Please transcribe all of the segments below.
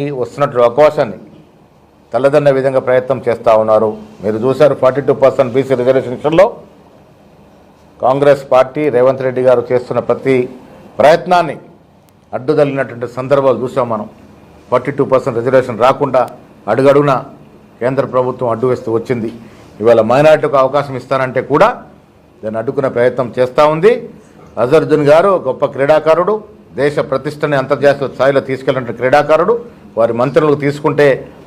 వస్తున్నట్టు వస్తున్నటువంటి అవకాశాన్ని తల్లదన్న విధంగా ప్రయత్నం చేస్తూ ఉన్నారు. మీరు చూశారు ఫార్టీ టూ పర్సెంట్ బీసీ రిజర్వేషన్లో కాంగ్రెస్ పార్టీ రేవంత్ రెడ్డి గారు చేస్తున్న ప్రతి ప్రయత్నాన్ని అడ్డుదలినటువంటి సందర్భాలు చూసాం మనం. ఫార్టీ టూ పర్సెంట్ రిజర్వేషన్ రాకుండా అడుగడుగున కేంద్ర ప్రభుత్వం అడ్డు వేస్తూ వచ్చింది. ఇవాళ మైనార్టీకి అవకాశం ఇస్తానంటే కూడా దాన్ని అడ్డుకునే ప్రయత్నం చేస్తూ ఉంది. అజరుద్దీన్ గారు గొప్ప క్రీడాకారుడు దేశ ప్రతిష్టని అంతర్జాతీయ స్థాయిలో తీసుకెళ్ళిన క్రీడాకారుడు. వారి మంత్రులకు తీసుకుంటే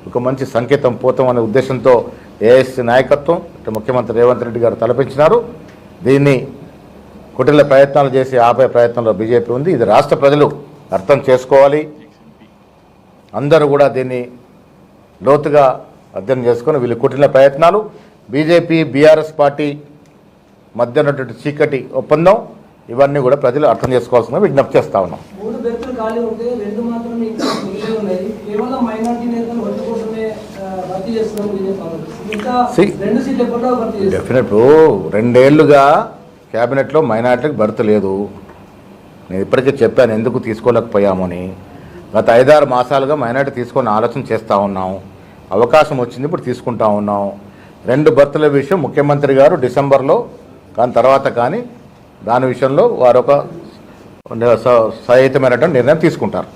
ఒక మంచి సంకేతం పోతాం అనే ఉద్దేశంతో ఏఎస్సీ నాయకత్వం ఇటు ముఖ్యమంత్రి రేవంత్ రెడ్డి గారు తలపించినారు. దీన్ని కుటిల ప్రయత్నాలు చేసి ఆపే ప్రయత్నంలో బీజేపీ ఉంది. ఇది రాష్ట్ర ప్రజలు అర్థం చేసుకోవాలి. అందరూ కూడా దీన్ని లోతుగా అర్థం చేసుకొని వీళ్ళు కుటిల ప్రయత్నాలు. బీజేపీ బీఆర్ఎస్ పార్టీ మధ్య ఉన్నటువంటి చీకటి ఒప్పందం ఇవన్నీ కూడా ప్రజలు అర్థం చేసుకోవాల్సిన విజ్ఞప్తి చేస్తా ఉన్నాం. మైనార్టీ నేతలు ఓట్ల కోసమే భర్తీ డెఫినెట్. రెండేళ్ళుగా క్యాబినెట్లో మైనార్టీకి భర్త లేదు. నేను ఇప్పటికే చెప్పాను ఎందుకు తీసుకోలేకపోయామని గత ఐదారు మాసాలుగా మైనార్టీ తీసుకొని ఆలోచన చేస్తూ ఉన్నాం. అవకాశం వచ్చింది ఇప్పుడు తీసుకుంటా ఉన్నాం. రెండు భర్తల విషయం ముఖ్యమంత్రి గారు డిసెంబర్లో కానీ తర్వాత కానీ దాని విషయంలో వారు ఒక సహితమైనటువంటి నిర్ణయం తీసుకుంటారు.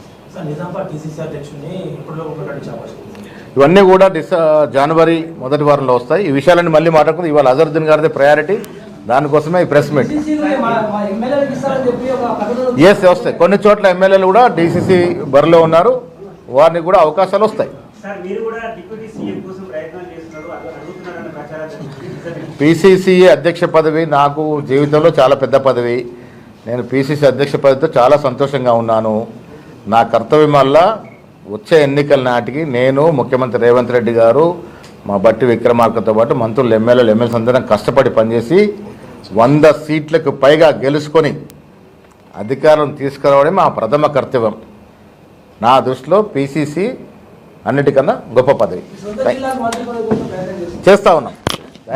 నిజామాబాద్ టీసీసీ అధ్యక్షుడిని ఇప్పుడు ప్రకటించే అవకాశం ఉంది. ఇవన్నీ కూడా డిస జనవరి మొదటి వారంలో వస్తాయి. ఈ విషయాలన్నీ మళ్ళీ మాట్లాడుకుంది. ఇవాళ అజరుద్దీన్ గారిది ప్రయారిటీ దానికోసమే ఈ ప్రెస్ మీట్ ఎస్ వస్తాయి. కొన్ని చోట్ల ఎమ్మెల్యేలు కూడా డీసీసీ బరిలో ఉన్నారు. వారికి కూడా అవకాశాలు వస్తాయి. సార్ మీరు కూడా డిప్యూటీ సీఎం కోసం ప్రయత్నాలు చేస్తున్నారు. అడు- అడుగుతున్నారన్న ప్రచారం జరుగుతుంది. పీసీసీ అధ్యక్ష పదవి నాకు జీవితంలో చాలా పెద్ద పదవి. నేను పీసీసీ అధ్యక్ష పదవితో చాలా సంతోషంగా ఉన్నాను. నా కర్తవ్యం వల్ల వచ్చే ఎన్నికల నాటికి నేను ముఖ్యమంత్రి రేవంత్ రెడ్డి గారు మా బట్టి విక్రమార్కతో పాటు మంత్రులు ఎమ్మెల్యేలు ఎమ్మెల్యేస్ అందరం కష్టపడి పనిచేసి వంద సీట్లకు పైగా గెలుచుకొని అధికారం తీసుకురావడం మా ప్రథమ కర్తవ్యం. నా దృష్టిలో పీసీసీ అన్నిటికన్నా గొప్ప పదవి. చేస్తూ ఉన్నాం.